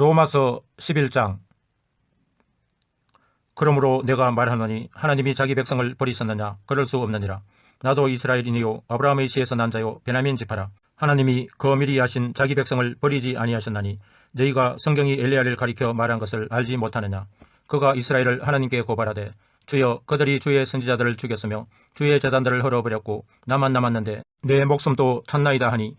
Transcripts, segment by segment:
로마서 11장. 그러므로 내가 말하노니 하나님이 자기 백성을 버리셨느냐? 그럴 수 없느니라. 나도 이스라엘이니요 아브라함의 씨에서 난 자요 베냐민 지파라. 하나님이 거미리 하신 자기 백성을 버리지 아니하셨나니 너희가 성경이 엘리야를 가리켜 말한 것을 알지 못하느냐? 그가 이스라엘을 하나님께 고발하되 주여 그들이 주의 선지자들을 죽였으며 주의 재단들을 헐어버렸고 나만 남았는데 내 목숨도 찾나이다 하니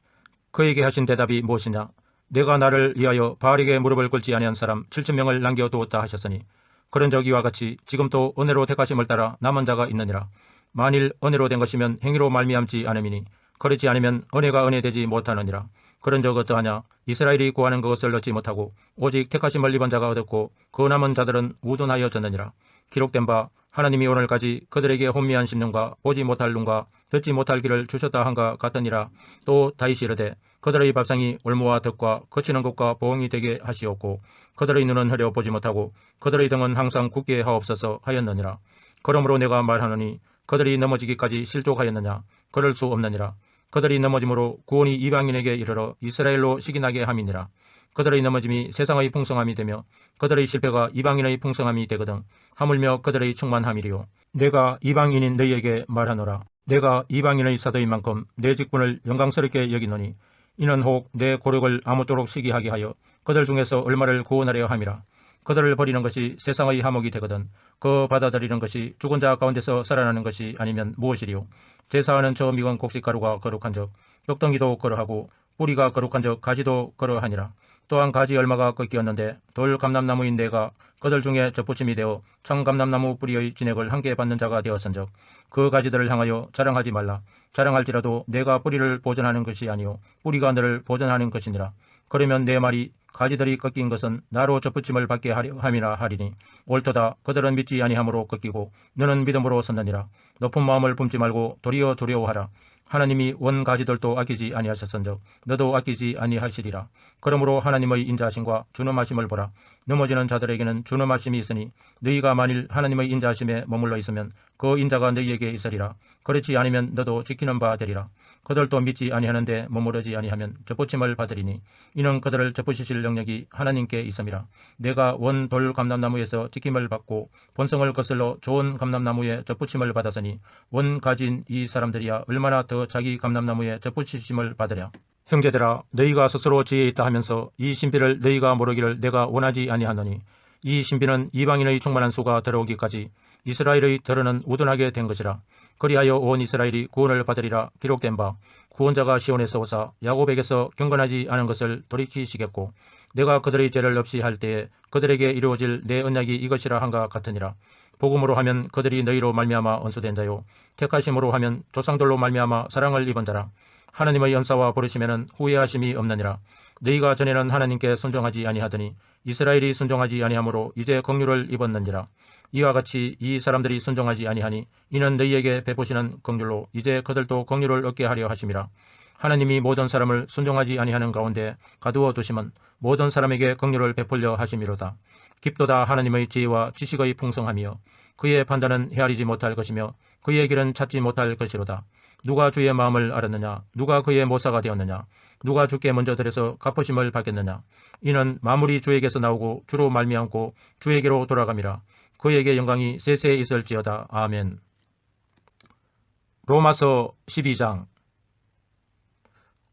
그에게 하신 대답이 무엇이냐 내가 나를 위하여 바알에게 무릎을 꿇지 아니한 사람 7천 명을 남겨 두었다 하셨으니 그런 적 이와 같이 지금 또 은혜로 택하심을 따라 남은 자가 있느니라. 만일 은혜로 된 것이면 행위로 말미암지 않음이니 그렇지 않으면 은혜가 은혜되지 못하느니라. 그런 적 어떠하냐? 이스라엘이 구하는 것을 얻지 못하고 오직 택하심을 입은 자가 얻었고 그 남은 자들은 우둔하여졌느니라. 기록된 바 하나님이 오늘까지 그들에게 혼미한 심령과 보지 못할 눈과 듣지 못할 귀를 주셨다 한가 같으니라. 또 다시 이르되 그들의 밥상이 올무와 덕과 거치는 것과 보응이 되게 하시옵고 그들의 눈은 흐려 보지 못하고 그들의 등은 항상 굳게 하옵소서 하였느니라. 그러므로 내가 말하노니 그들이 넘어지기까지 실족하였느냐? 그럴 수 없느니라. 그들이 넘어짐으로 구원이 이방인에게 이르러 이스라엘로 시기나게 함이니라. 그들의 넘어짐이 세상의 풍성함이 되며 그들의 실패가 이방인의 풍성함이 되거든 하물며 그들의 충만함이리요. 내가 이방인인 너희에게 말하노라 내가 이방인의 사도인 만큼 내 직분을 영광스럽게 여기노니 이는 혹 내 고력을 아무쪼록 시기하게 하여 그들 중에서 얼마를 구원하려 함이라. 그들을 버리는 것이 세상의 하목이 되거든 그 받아들이는 것이 죽은 자 가운데서 살아나는 것이 아니면 무엇이리요? 제사하는 저 미건 곡식가루가 거룩한 적 격덩이도 그러하고 뿌리가 거룩한 적 가지도 그러하니라 또한 가지 얼마가 꺾이었는데 돌 감람나무인 내가 그들 중에 접붙임이 되어 청감람나무 뿌리의 진액을 함께 받는 자가 되었은적 그 가지들을 향하여 자랑하지 말라. 자랑할지라도 내가 뿌리를 보존하는 것이 아니요 뿌리가 너를 보존하는 것이니라. 그러면 내 말이 가지들이 꺾인 것은 나로 접붙임을 받게 하려 함이라 하리니 옳도다. 그들은 믿지 아니함으로 꺾이고 너는 믿음으로 선다니라. 높은 마음을 품지 말고 도리어 두려워하라. 하나님이 원 가지들도 아끼지 아니하셨은적 너도 아끼지 아니하시리라 그러므로 하나님의 인자하심과 준엄하심을 보라. 넘어지는 자들에게는 준엄하심이 있으니 너희가 만일 하나님의 인자하심에 머물러 있으면 그 인자가 너희에게 있으리라. 그렇지 않으면 너도 지키는 바 되리라. 그들도 믿지 아니하는데 머무르지 아니하면 접붙임을 받으리니 이는 그들을 접붙이실 영역이 하나님께 있음이라. 내가 원 돌 감람나무에서 지킴을 받고 본성을 거슬러 좋은 감람나무에 접붙임을 받았으니 원 가진 이 사람들이야 얼마나 더 자기 감람나무에 접붙이심을 받으랴 형제들아 너희가 스스로 지혜 있다 하면서 이 신비를 너희가 모르기를 내가 원하지 아니하노니 이 신비는 이방인의 충만한 수가 들어오기까지 이스라엘의 들어는 우둔하게 된 것이라. 그리하여 온 이스라엘이 구원을 받으리라 기록된 바 구원자가 시온에서 오사 야곱에게서 경건하지 않은 것을 돌이키시겠고 내가 그들의 죄를 없이 할 때에 그들에게 이루어질 내 언약이 이것이라 한가 같으니라. 복음으로 하면 그들이 너희로 말미암아 언수된 자요. 택하심으로 하면 조상들로 말미암아 사랑을 입은 자라 하나님의 연사와 부르심에는 후회하심이 없느니라. 너희가 전에는 하나님께 순종하지 아니하더니 이스라엘이 순종하지 아니하므로 이제 긍휼을 입었는지라. 이와 같이 이 사람들이 순종하지 아니하니 이는 너희에게 베푸시는 긍휼로 이제 그들도 긍휼을 얻게 하려 하심이라. 하나님이 모든 사람을 순종하지 아니하는 가운데 가두어 두심은 모든 사람에게 긍휼을 베풀려 하심이로다. 깊도다 하나님의 지혜와 지식의 풍성함이여 그의 판단은 헤아리지 못할 것이며 그의 길은 찾지 못할 것이로다 누가 주의 마음을 알았느냐? 누가 그의 모사가 되었느냐? 누가 주께 먼저 들여서 갚으심을 받겠느냐? 이는 마무리 주에게서 나오고 주로 말미암고 주에게로 돌아감이라 그에게 영광이 세세 있을지어다. 아멘. 로마서 12장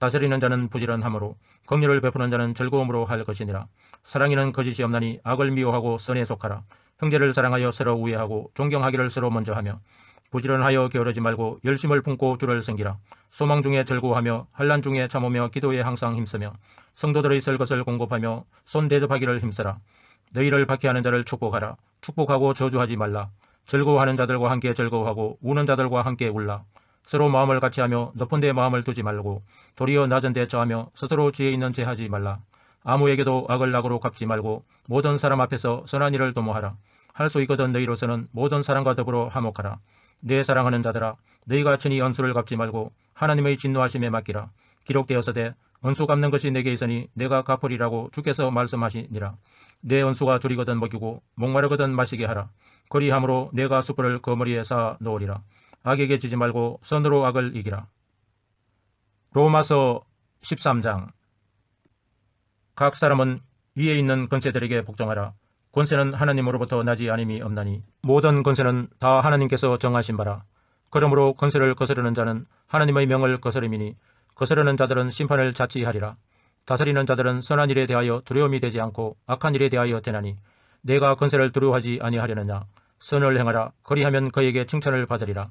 다스리는 자는 부지런함으로 긍휼을 베푸는 자는 즐거움으로 할 것이니라 사랑이는 거짓이 없나니 악을 미워하고 선에 속하라 형제를 사랑하여 서로 우애하고 존경하기를 서로 먼저 하며 부지런하여 게으르지 말고 열심을 품고 주를 섬기라. 소망 중에 절구하며 환란 중에 참으며 기도에 항상 힘쓰며 성도들의 설 것을 공급하며 손 대접하기를 힘쓰라. 너희를 박해하는 자를 축복하라. 축복하고 저주하지 말라. 즐거워하는 자들과 함께 즐거워하고 우는 자들과 함께 울라. 서로 마음을 같이 하며 높은 데 마음을 두지 말고 도리어 낮은 데 저하며 스스로 지혜 있는 죄 하지 말라. 아무에게도 악을 악으로 갚지 말고 모든 사람 앞에서 선한 일을 도모하라. 할 수 있거든 너희로서는 모든 사람과 더불어 화목하라. 내 사랑하는 자들아 너희가 친히 언수를 갚지 말고 하나님의 진노하심에 맡기라. 기록되었으되 언수 갚는 것이 내게 있으니 내가 갚으리라고 주께서 말씀하시니라. 내 언수가 줄이거든 먹이고 목마르거든 마시게 하라. 그리함으로 내가 숯불을 그 머리에 쌓아 놓으리라. 악에게 지지 말고 선으로 악을 이기라. 로마서 13장 각 사람은 위에 있는 권세들에게 복종하라. 권세는 하나님으로부터 나지 아님이 없나니 모든 권세는 다 하나님께서 정하신 바라. 그러므로 권세를 거스르는 자는 하나님의 명을 거스름이니 거스르는 자들은 심판을 자치하리라. 다스리는 자들은 선한 일에 대하여 두려움이 되지 않고 악한 일에 대하여 되나니 내가 권세를 두려워하지 아니하려느냐 선을 행하라 그리하면 그에게 칭찬을 받으리라.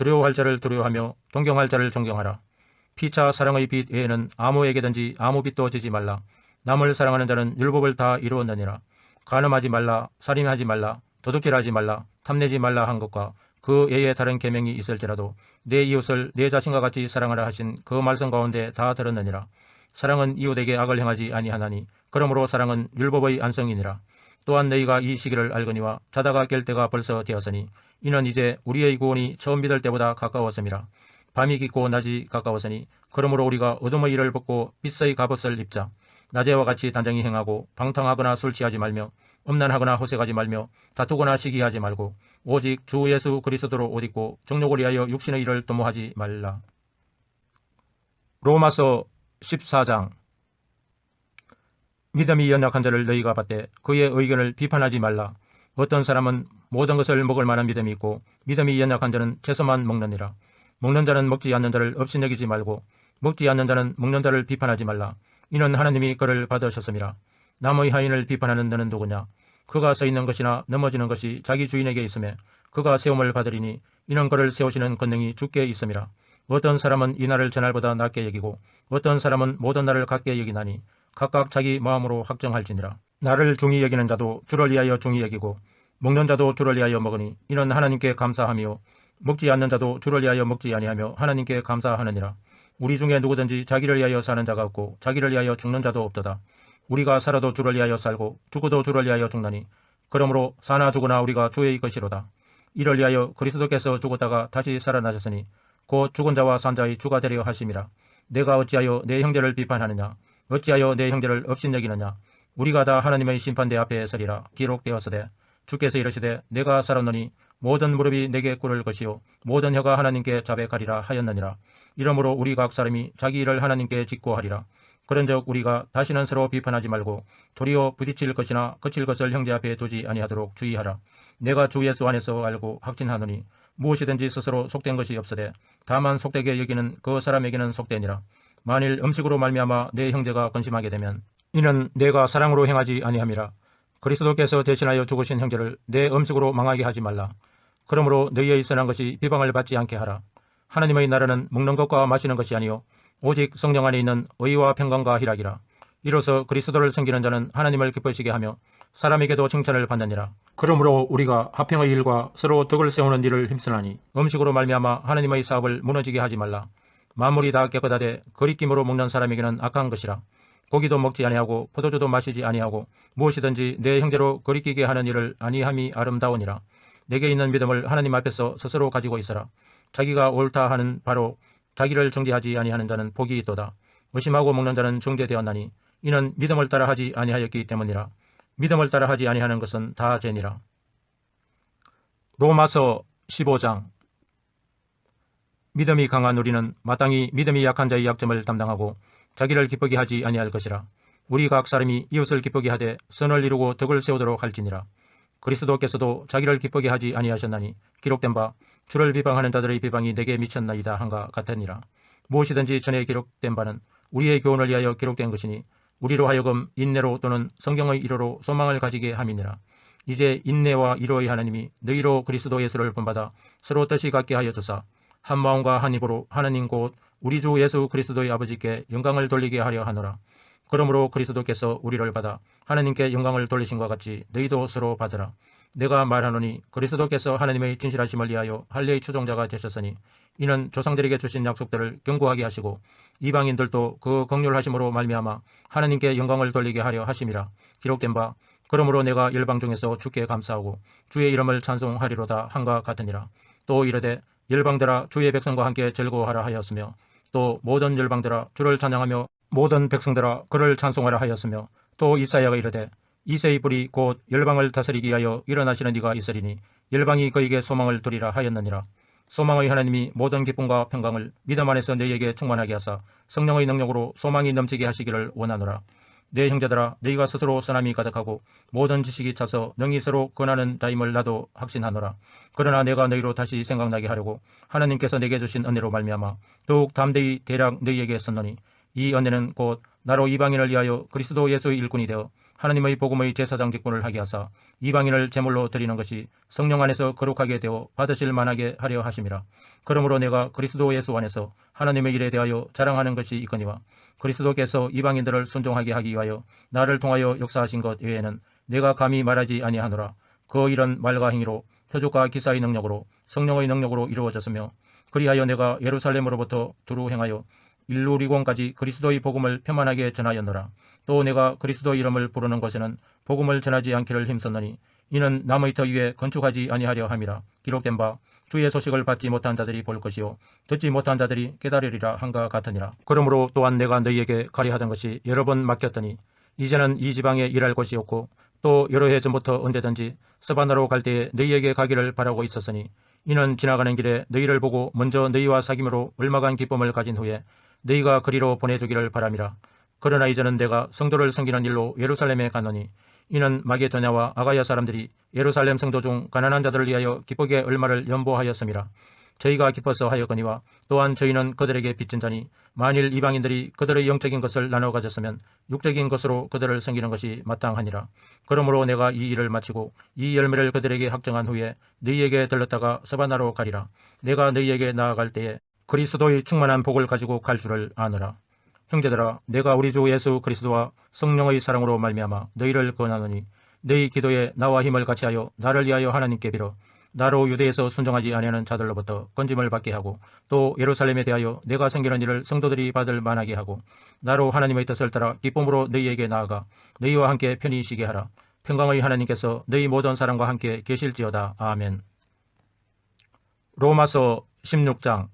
두려워할 자를 두려워하며 존경할 자를 존경하라. 피차 사랑의 빛 외에는 아무에게든지 아무 빛도 지지 말라. 남을 사랑하는 자는 율법을 다 이루었느니라. 간음하지 말라, 살인하지 말라, 도둑질하지 말라, 탐내지 말라 한 것과 그 외에 다른 계명이 있을지라도 내 이웃을 내 자신과 같이 사랑하라 하신 그 말씀 가운데 다 들었느니라. 사랑은 이웃에게 악을 행하지 아니하나니 그러므로 사랑은 율법의 안성이니라. 또한 너희가 이 시기를 알거니와 자다가 깰 때가 벌써 되었으니 이는 이제 우리의 구원이 처음 믿을 때보다 가까웠음이라. 밤이 깊고 낮이 가까웠으니 그러므로 우리가 어둠의 일을 벗고 빛의 갑옷을 입자. 낮에와 같이 단정히 행하고 방탕하거나 술 취하지 말며 음란하거나 호색하지 말며 다투거나 시기하지 말고 오직 주 예수 그리스도로 옷 입고 정욕을 위하여 육신의 일을 도모하지 말라. 로마서 14장 믿음이 연약한 자를 너희가 봤되 그의 의견을 비판하지 말라. 어떤 사람은 모든 것을 먹을 만한 믿음이 있고 믿음이 연약한 자는 채소만 먹느니라. 먹는 자는 먹지 않는 자를 없이 여기지 말고 먹지 않는 자는 먹는 자를 비판하지 말라. 이는 하나님이 그를 받으셨습니다. 남의 하인을 비판하는 너는 누구냐? 그가 서 있는 것이나 넘어지는 것이 자기 주인에게 있음에 그가 세움을 받으리니 이는 그를 세우시는 권능이 주께 있음이라. 어떤 사람은 이 날을 전날보다 낮게 여기고 어떤 사람은 모든 날을 같게 여기나니 각각 자기 마음으로 확정할지니라. 나를 중히 여기는 자도 주를 위하여 중히 여기고 먹는 자도 주를 위하여 먹으니 이는 하나님께 감사하며 먹지 않는 자도 주를 위하여 먹지 아니하며 하나님께 감사하느니라. 우리 중에 누구든지 자기를 위하여 사는 자가 없고 자기를 위하여 죽는 자도 없도다. 우리가 살아도 주를 위하여 살고 죽어도 주를 위하여 죽나니 그러므로 사나 죽으나 우리가 주의 것이로다. 이를 위하여 그리스도께서 죽었다가 다시 살아나셨으니 곧 죽은 자와 산 자의 주가 되려 하심이라. 내가 어찌하여 내 형제를 비판하느냐? 어찌하여 내 형제를 업신여기느냐? 우리가 다 하나님의 심판대 앞에 서리라 기록되었으되 주께서 이르시되 내가 살았노니 모든 무릎이 내게 꿇을 것이요 모든 혀가 하나님께 자백하리라 하였느니라. 이러므로 우리 각 사람이 자기 일을 하나님께 직고하리라. 그런즉 우리가 다시는 서로 비판하지 말고 도리어 부딪힐 것이나 거칠 것을 형제 앞에 두지 아니하도록 주의하라. 내가 주 예수 안에서 알고 확신하노니 무엇이든지 스스로 속된 것이 없으되 다만 속되게 여기는 그 사람에게는 속되니라. 만일 음식으로 말미암아 내 형제가 건심하게 되면 이는 내가 사랑으로 행하지 아니함이라. 그리스도께서 대신하여 죽으신 형제를 내 음식으로 망하게 하지 말라. 그러므로 너희의 선한 것이 비방을 받지 않게 하라. 하나님의 나라는 먹는 것과 마시는 것이 아니요 오직 성령 안에 있는 의와 평강과 희락이라. 이로써 그리스도를 섬기는 자는 하나님을 기쁘시게 하며 사람에게도 칭찬을 받느니라. 그러므로 우리가 화평의 일과 서로 덕을 세우는 일을 힘쓰나니 음식으로 말미암아 하나님의 사업을 무너지게 하지 말라. 만물이 다 깨끗하되 거리낌으로 먹는 사람에게는 악한 것이라. 고기도 먹지 아니하고 포도주도 마시지 아니하고 무엇이든지 내 형제로 거리끼게 하는 일을 아니함이 아름다우니라. 내게 있는 믿음을 하나님 앞에서 스스로 가지고 있어라. 자기가 옳다 하는 바로 자기를 정죄하지 아니하는 자는 복이 있도다. 의심하고 먹는 자는 정죄되었나니 이는 믿음을 따라 하지 아니하였기 때문이라. 믿음을 따라 하지 아니하는 것은 다 죄니라. 로마서 15장 믿음이 강한 우리는 마땅히 믿음이 약한 자의 약점을 담당하고 자기를 기쁘게 하지 아니할 것이라. 우리 각 사람이 이웃을 기쁘게 하되 선을 이루고 덕을 세우도록 할지니라. 그리스도께서도 자기를 기쁘게 하지 아니하셨나니 기록된 바 주를 비방하는 자들의 비방이 내게 미쳤나이다 한가 같으니라. 무엇이든지 전에 기록된 바는 우리의 교훈을 위하여 기록된 것이니 우리로 하여금 인내로 또는 성경의 이로로 소망을 가지게 함이니라. 이제 인내와 이로의 하나님이 너희로 그리스도 예수를 본받아 서로 뜻이 같게 하여 주사 한 마음과 한 입으로 하나님 곧 우리 주 예수 그리스도의 아버지께 영광을 돌리게 하려 하노라. 그러므로 그리스도께서 우리를 받아 하나님께 영광을 돌리신 것 같이 너희도 서로 받으라. 내가 말하노니 그리스도께서 하나님의 진실하심을 위하여 할례의 추종자가 되셨으니 이는 조상들에게 주신 약속들을 견고하게 하시고 이방인들도 그 긍휼하심으로 말미암아 하나님께 영광을 돌리게 하려 하심이라 기록된 바 그러므로 내가 열방 중에서 주께 감사하고 주의 이름을 찬송하리로다 한가 같으니라 또 이르되 열방들아 주의 백성과 함께 즐거워하라 하였으며 또 모든 열방들아 주를 찬양하며 모든 백성들아 그를 찬송하라 하였으며 또 이사야가 이르되 이세의 불이 곧 열방을 다스리기 위하여 일어나시는 이가 있으리니 열방이 그에게 소망을 두리라 하였느니라. 소망의 하나님이 모든 기쁨과 평강을 믿음 안에서 너희에게 충만하게 하사 성령의 능력으로 소망이 넘치게 하시기를 원하노라 내 형제들아 너희가 스스로 선함이 가득하고 모든 지식이 차서 능히 서로 권하는 자임을 나도 확신하노라. 그러나 내가 너희로 다시 생각나게 하려고 하나님께서 내게 주신 은혜로 말미암아 더욱 담대히 대략 너희에게 썼노니 이 은혜는 곧 나로 이방인을 위하여 그리스도 예수의 일꾼이 되어 하나님의 복음의 제사장 직분을 하게 하사 이방인을 제물로 드리는 것이 성령 안에서 거룩하게 되어 받으실 만하게 하려 하심이라. 그러므로 내가 그리스도 예수 안에서 하나님의 일에 대하여 자랑하는 것이 있거니와 그리스도께서 이방인들을 순종하게 하기 위하여 나를 통하여 역사하신 것 외에는 내가 감히 말하지 아니하노라. 그 일은 말과 행위로 표적과 기사의 능력으로 성령의 능력으로 이루어졌으며 그리하여 내가 예루살렘으로부터 두루 행하여 일루리곤까지 그리스도의 복음을 편만하게 전하였노라. 또 내가 그리스도 이름을 부르는 것에는 복음을 전하지 않기를 힘썼느니 이는 남의 터 위에 건축하지 아니하려 함이라. 기록된 바 주의 소식을 받지 못한 자들이 볼 것이요 듣지 못한 자들이 깨달으리라 한가 같으니라. 그러므로 또한 내가 너희에게 가리하던 것이 여러 번 맡겼더니 이제는 이 지방에 일할 곳이 없고 또 여러 해 전부터 언제든지 서바나로 갈 때에 너희에게 가기를 바라고 있었으니 이는 지나가는 길에 너희를 보고 먼저 너희와 사귐으로 얼마간 기쁨을 가진 후에 너희가 그리로 보내주기를 바람이라. 그러나 이제는 내가 성도를 섬기는 일로 예루살렘에 가노니 이는 마게도냐와 아가야 사람들이 예루살렘 성도 중 가난한 자들을 위하여 기쁘게 얼마를 연보하였음이라. 저희가 기뻐서 하였거니와 또한 저희는 그들에게 빚진 자니 만일 이방인들이 그들의 영적인 것을 나눠 가졌으면 육적인 것으로 그들을 섬기는 것이 마땅하니라. 그러므로 내가 이 일을 마치고 이 열매를 그들에게 확정한 후에 너희에게 들렀다가 서바나로 가리라. 내가 너희에게 나아갈 때에 그리스도의 충만한 복을 가지고 갈 줄을 아노라. 형제들아 내가 우리 주 예수 그리스도와 성령의 사랑으로 말미암아 너희를 권하노니 너희 기도에 나와 힘을 같이하여 나를 위하여 하나님께 빌어 나로 유대에서 순종하지 아니하는 자들로부터 건짐을 받게 하고 또 예루살렘에 대하여 내가 섬기는 일을 성도들이 받을 만하게 하고 나로 하나님의 뜻을 따라 기쁨으로 너희에게 나아가 너희와 함께 편히 쉬게 하라. 평강의 하나님께서 너희 모든 사람과 함께 계실지어다. 아멘. 로마서 16장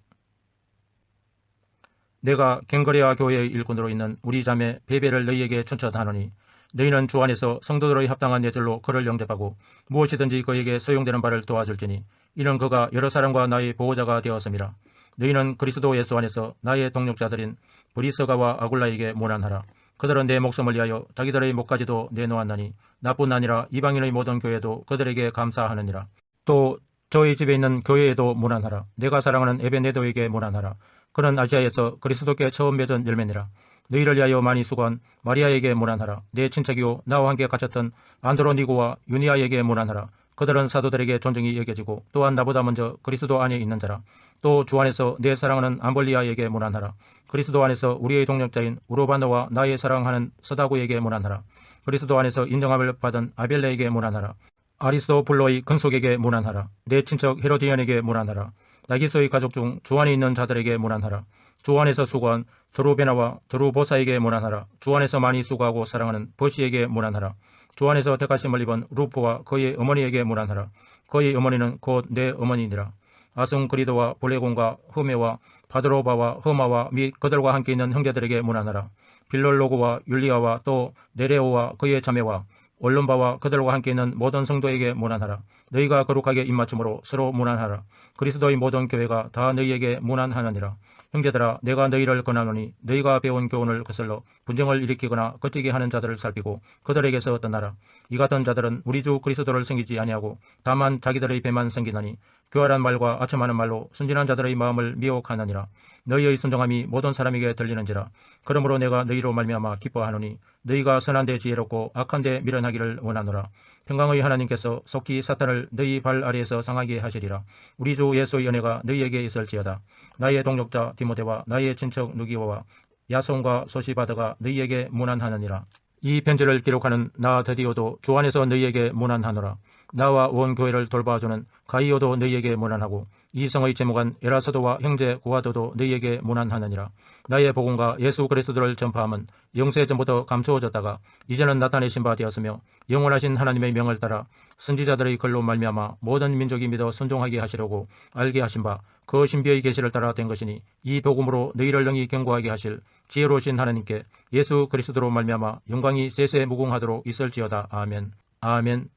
내가 갱거레아 교회의 일꾼으로 있는 우리 자매 베베를 너희에게 춘천하노니 너희는 주 안에서 성도들의 합당한 예절로 그를 영접하고 무엇이든지 그에게 소용되는 바를 도와줄지니 이는 그가 여러 사람과 나의 보호자가 되었음이라 너희는 그리스도 예수 안에서 나의 동력자들인 브리스가와 아굴라에게 모난하라. 그들은 내 목숨을 위하여 자기들의 목까지도 내놓았나니 나뿐 아니라 이방인의 모든 교회도 그들에게 감사하느니라. 또 저희 집에 있는 교회에도 모난하라. 내가 사랑하는 에베네도에게 모난하라 그는 아시아에서 그리스도께 처음 맺은 열매니라. 너희를 위하여 많이 수고한 마리아에게 문안하라. 내 친척이요 나와 함께 갇혔던 안드로니고와 유니아에게 문안하라. 그들은 사도들에게 존중이 여겨지고 또한 나보다 먼저 그리스도 안에 있는 자라. 또 주 안에서 내 사랑하는 암볼리아에게 문안하라. 그리스도 안에서 우리의 동력자인 우로바노와 나의 사랑하는 서다구에게 문안하라. 그리스도 안에서 인정함을 받은 아벨레에게 문안하라. 아리스도블로의 근속에게 문안하라. 내 친척 헤로디언에게 문안하라. 나기소의 가족 중 주안에 있는 자들에게 문안하라. 주안에서 수고한 드루베나와 드루보사에게 문안하라. 주안에서 많이 수고하고 사랑하는 버시에게 문안하라. 주안에서 택하심을 입은 루포와 그의 어머니에게 문안하라. 그의 어머니는 곧 내 어머니니라. 아승그리도와 블레곤과 흐메와 바드로바와 허마와 및 그들과 함께 있는 형제들에게 문안하라. 빌롤로고와 율리아와 또 네레오와 그의 자매와 언론바와 그들과 함께 있는 모든 성도에게 문안하라. 너희가 거룩하게 입맞춤으로 서로 문안하라. 그리스도의 모든 교회가 다 너희에게 문안하느니라. 형제들아 내가 너희를 권하노니 너희가 배운 교훈을 거슬러 분쟁을 일으키거나 거치게 하는 자들을 살피고 그들에게서 떠나라. 이 같은 자들은 우리 주 그리스도를 섬기지 아니하고 다만 자기들의 배만 섬기나니 교활한 말과 아첨하는 말로 순진한 자들의 마음을 미혹하느니라. 너희의 순종함이 모든 사람에게 들리는지라. 그러므로 내가 너희로 말미암아 기뻐하노니 너희가 선한 데 지혜롭고 악한 데 미련하기를 원하노라. 평강의 하나님께서 속히 사탄을 너희 발 아래에서 상하게 하시리라. 우리 주 예수의 은혜가 너희에게 있을지어다. 나의 동족자 디모데와 나의 친척 누기오와 야손과 소시바드가 너희에게 문안하느니라. 이 편지를 기록하는 나 드디어도 주 안에서 너희에게 문안하노라. 나와 온 교회를 돌봐주는 가이오도 너희에게 문안하고 이성의 제목한 에라서도와 형제 고아도도 너희에게 문안하느니라. 나의 복음과 예수 그리스도를 전파함은 영세 전부터 감추어졌다가 이제는 나타내신 바 되었으며 영원하신 하나님의 명을 따라 선지자들의 글로 말미암아 모든 민족이 믿어 순종하게 하시려고 알게 하신 바 그 신비의 계시를 따라 된 것이니 이 복음으로 너희를 능히 경고하게 하실 지혜로우신 하나님께 예수 그리스도로 말미암아 영광이 세세 무궁하도록 있을지어다. 아멘. 아멘.